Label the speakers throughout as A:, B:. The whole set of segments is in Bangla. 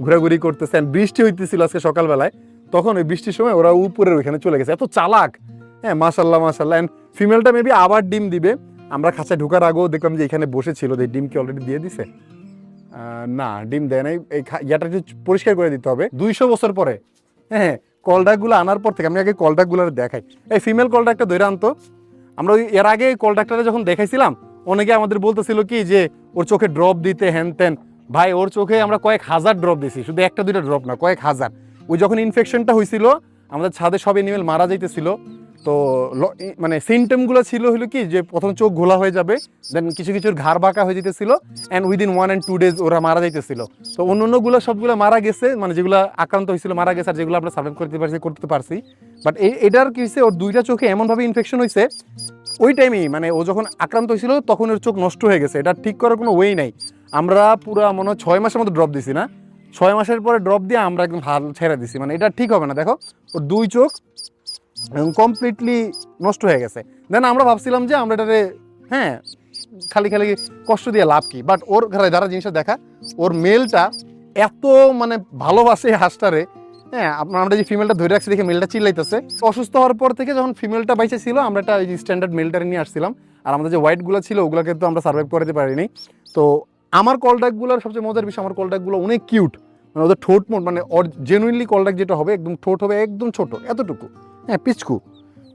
A: ঘোরাঘুরি করতেছে বৃষ্টি হইতেছিল আজকে সকালবেলায়, তখন ওই বৃষ্টির সময় ওরা উপরের ওইখানে চলে গেছে। এত চালাক। হ্যাঁ মাসাল্লাহ মাসাল্লাহ অ্যান্ড ফিমেলটা মেবি আবার ডিম দিবে। আমরা খাঁচায় ঢোকার আগেও দেখলাম যে এখানে বসেছিল, যে ডিম কি অলরেডি দিয়ে দিছে? না, ডিম দেয় নাই। এই ইয়াটা একটু পরিষ্কার করে দিতে হবে। দুইশো বছর পরে। হ্যাঁ কলডাকগুলো আনার পর থেকে আমি আগে কলডাকগুলো দেখাই। এই ফিমেল কলডাকটা ধরে আনতো। আমরা ওই এর আগে কলডাকটারে যখন দেখাইছিলাম, অনেকে আমাদের বলতেছিল কি যে, ওর চোখে ড্রপ দিতে হ্যান ত্যান ভাই, ওর চোখে আমরা কয়েক হাজার ড্রপ দিছি। শুধু একটা, দুইটা ড্রপ না, কয়েক হাজার। ওই যখন ইনফেকশনটা হয়েছিল আমাদের ছাদে সব এনিমেল মারা যাইতেছিল। তো মানে সিমটমগুলো ছিল হলো কি, যে প্রথম চোখ ঘোলা হয়ে যাবে দেন কিছু কিছুর ঘাড় বাঁকা হয়ে যেতেছিল and within one and two days ওরা মারা যাইতেছিল। তো অন্য অন্যগুলো সবগুলো মারা গেছে মানে যেগুলো আক্রান্ত হয়েছিল মারা গেছে, আর যেগুলো আমরা সার্ভাইভ করতে পারছি করতে পারছি। বাট এটার কি হয়েছে ওর দুইটা চোখে এমনভাবে ইনফেকশন হয়েছে ওই টাইমেই মানে ও যখন আক্রান্ত হয়েছিল তখন ওর চোখ নষ্ট হয়ে গেছে। এটা ঠিক করার কোনো ওয়েই নাই। আমরা পুরা মনে হয় ছয় মাসের মতো ড্রপ দিছি না? ছয় মাসের পরে ড্রপ দিয়ে আমরা একদম হাল ছেড়ে দিছি। মানে এটা ঠিক হবে না, দেখো। ওর দুই চোখ কমপ্লিটলি নষ্ট হয়ে গেছে। দেন আমরা ভাবছিলাম যে আমরা এটারে হ্যাঁ খালি খালি কষ্ট দিয়ে লাভ কি? বাট ওর ঘরে যারা জিনিসটা দেখা, ওর মেলটা এত মানে ভালোবাসে এই হাঁসটারে হ্যাঁ আপনার আমরা যে ফিমেলটা ধরে রাখছি দেখে মেলটা চিল্লাইতেছে। অসুস্থ হওয়ার পর থেকে যখন ফিমেলটা বাইচে ছিল, আমরা একটা স্ট্যান্ডার্ড মেলটারে নিয়ে আসছিলাম। আর আমাদের যে হোয়াইটগুলো ছিল, ওগুলোকে তো আমরা সার্ভাইভ করতে পারিনি। তো আমার কলডাকগুলোর সবচেয়ে মজার বিষয়, আমার কলডাকগুলো অনেক কিউট মানে ওদের ঠোঁট মোট মানে জেনুইনলি কলডাক যেটা হবে, একদম ঠোঁট হবে একদম ছোট, এতটুকু। হ্যাঁ পিচকু।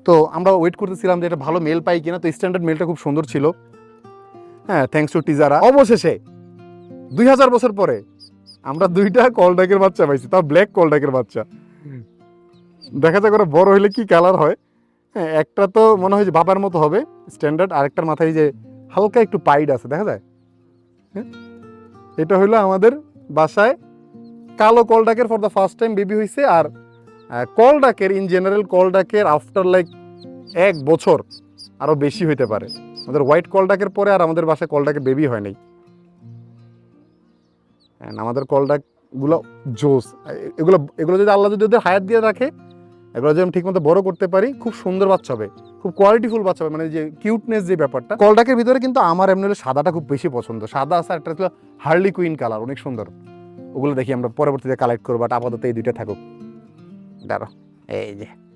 A: তো আমরা ওয়েট করতেছিলাম যে এটা ভালো মেল পাই কিনা, তো স্ট্যান্ডার্ড মেলটা খুব সুন্দর ছিল। হ্যাঁ থ্যাংকস টু টিজারা অবশেষে, দুই হাজার বছর পরে, আমরা দুইটা কলডাকের বাচ্চা পাইছি, তাও ব্ল্যাক কলডাকের বাচ্চা। দেখা যাক ওরা বড় হইলে কি কালার হয়। হ্যাঁ একটা তো মনে হয় যে বাবার মতো হবে স্ট্যান্ডার্ড আরেকটার মাথায় যে হালকা একটু পাইড আছে, দেখা যায়? এটা হইল আমাদের বাসায় কালো কলডাকের for the first time baby হয়েছে আর কলডাকের ইন জেনারেল কলডাকের আফটার লাইক এক বছর আরও বেশি হইতে পারে। আমাদের হোয়াইট কলডাকের পরে আর আমাদের বাসায় কলডাকের বেবি হয় নাই। আমাদের কলডাকগুলো জোস। এগুলো এগুলো যদি আল্লাহ যদি ওদের দিয়ে রাখে, এগুলো যদি আমি ঠিকমতো বড় করতে পারি, খুব সুন্দর বাচ্চা হবে। খুব কোয়ালিটিফুল বাচ্চা মানে যে কিউটনেস যে ব্যাপারটা। কলডাকের ভিতরে কিন্তু আমার এমনি হলে সাদাটা খুব বেশি পছন্দ। সাদা আছে, একটা ছিল হার্লি কুইন কালার অনেক সুন্দর। ওগুলো দেখি আমরা পরবর্তীতে কালেক্ট করব বাট আপাতত এই দুইটা থাকুক। দাঁড়ো এই যে।